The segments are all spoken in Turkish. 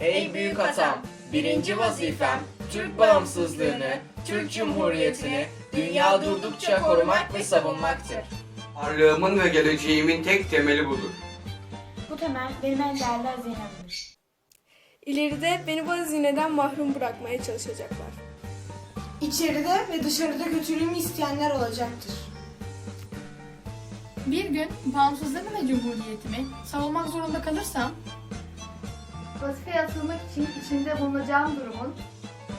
Ey büyük atam, birinci vazifem Türk bağımsızlığını, Türk Cumhuriyeti'ni dünya durdukça korumak ve savunmaktır. Varlığımın ve geleceğimin tek temeli budur. Bu temel benim en değerli hazinemdir. İleride beni bu hazineden mahrum bırakmaya çalışacaklar. İçeride ve dışarıda kötülüğümü isteyenler olacaktır. Bir gün bağımsızlığımı ve cumhuriyetimi savunmak zorunda kalırsam Vazifeye atılmak için içinde bulunacağım durumun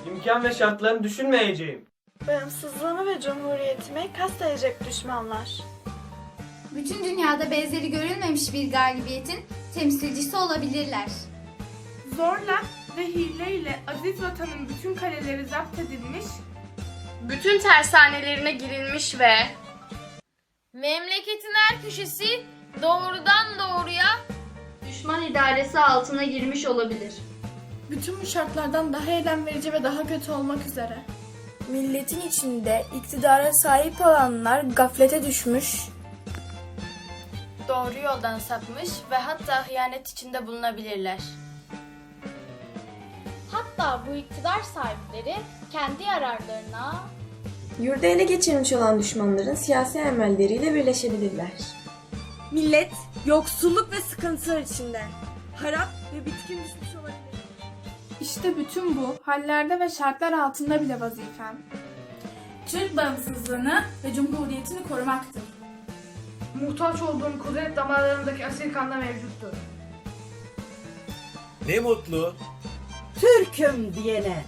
İmkan ve şartlarını düşünmeyeceğim. Bağımsızlığımı ve cumhuriyetime kastedecek düşmanlar. Bütün dünyada benzeri görülmemiş bir galibiyetin temsilcisi olabilirler. Zorla ve hileyle aziz vatanın bütün kaleleri zapt edilmiş, bütün tersanelerine girilmiş ve memleketin her köşesi doğrudan doğruya düşman idaresi altına girmiş olabilir. bütün bu şartlardan daha eylem verici ve daha kötü olmak üzere. Milletin içinde iktidara sahip olanlar gaflete düşmüş, doğru yoldan sapmış ve hatta hıyanet içinde bulunabilirler. Hatta bu iktidar sahipleri kendi yararlarına Yurda ele geçirmiş olan düşmanların siyasi emelleriyle birleşebilirler. Millet yoksulluk ve sıkıntılar içinde. Harap ve bitkin düşmüş olabilir. İşte bütün bu hallerde ve şartlar altında bile vazifem. Türk bağımsızlığını ve cumhuriyetini korumaktır. Muhtaç olduğum kudret damarlarındaki asil kanda mevcuttur. Ne mutlu Türk'üm diyene